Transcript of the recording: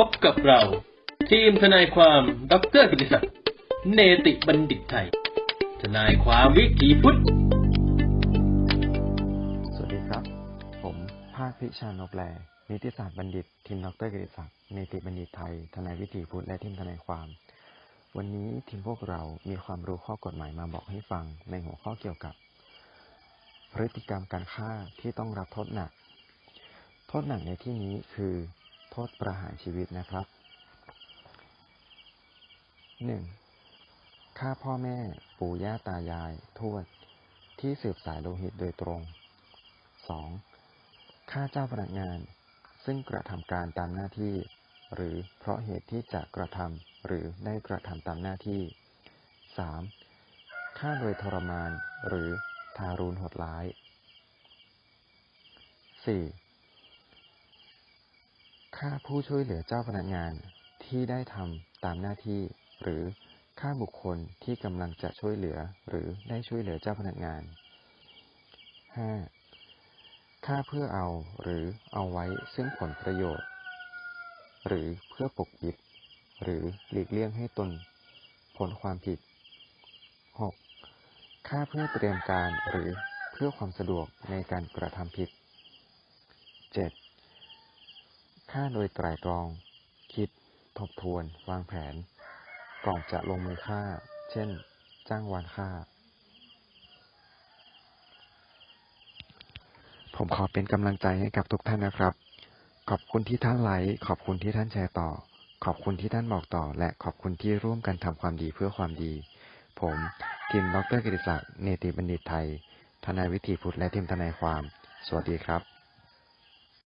พบกับเรา ทีมทนายความดรกิติศักดิ์เนติบัณฑิตไทย ทนายความวิถีพุทธ สวัสดีครับ ผมภาคพิชานกแลนิติศาสตร์บัณฑิต ทีมดรกิติศักดิ์เนติบัณฑิตไทย ทนายวิถีพุทธและทีมทนายความ วันนี้ทีมพวกเรามีความรู้ข้อกฎหมายมาบอกให้ฟังในหัวข้อเกี่ยวกับ พฤติกรรมการฆ่าที่ต้องรับโทษหนัก โทษหนักในที่นี้คือ โทษประหารชีวิตนะครับ 1. ฆ่าพ่อแม่ปู่ย่าตายาย ทวด ที่สืบสายโลหิตโดยตรง 2. ฆ่าเจ้าพนักงาน ซึ่งกระทำการตามหน้าที่ หรือเพราะเหตุที่จะกระทำหรือได้กระทำตามหน้าที่ 3. ฆ่าโดยทรมานหรือทารุณโหดร้าย 4. ฆ่าผู้ช่วยเหลือเจ้าพนักงานที่ได้ทำตามหน้าที่ หรือฆ่าบุคคลที่กำลังจะช่วยเหลือหรือได้ช่วยเหลือเจ้าพนักงาน 5. ฆ่าเพื่อเอาหรือเอาไว้ซึ่งผลประโยชน์ หรือเพื่อปกปิด หรือหลีกเลี่ยงให้ตนพ้นความผิด 6. ฆ่าเพื่อเตรียมการหรือเพื่อความสะดวกในการกระทำผิด 7. ฆ่าโดยไตร่ตรอง คิด ทบทวน วางแผน ก่อนจะลงมือฆ่า เช่น จ้างวานฆ่า ผมขอเป็นกำลังใจให้กับทุกท่านนะครับ ขอบคุณที่ท่านไลค์ขอบคุณที่ท่านแชร์ต่อ ขอบคุณที่ท่านบอกต่อ และขอบคุณที่ร่วมกันทำความดีเพื่อความดี ผมทีมดรกิติศักดิ์เนติบัณฑิตไทย ทนายวิถีพุทธและทีมทนายความ สวัสดีครับ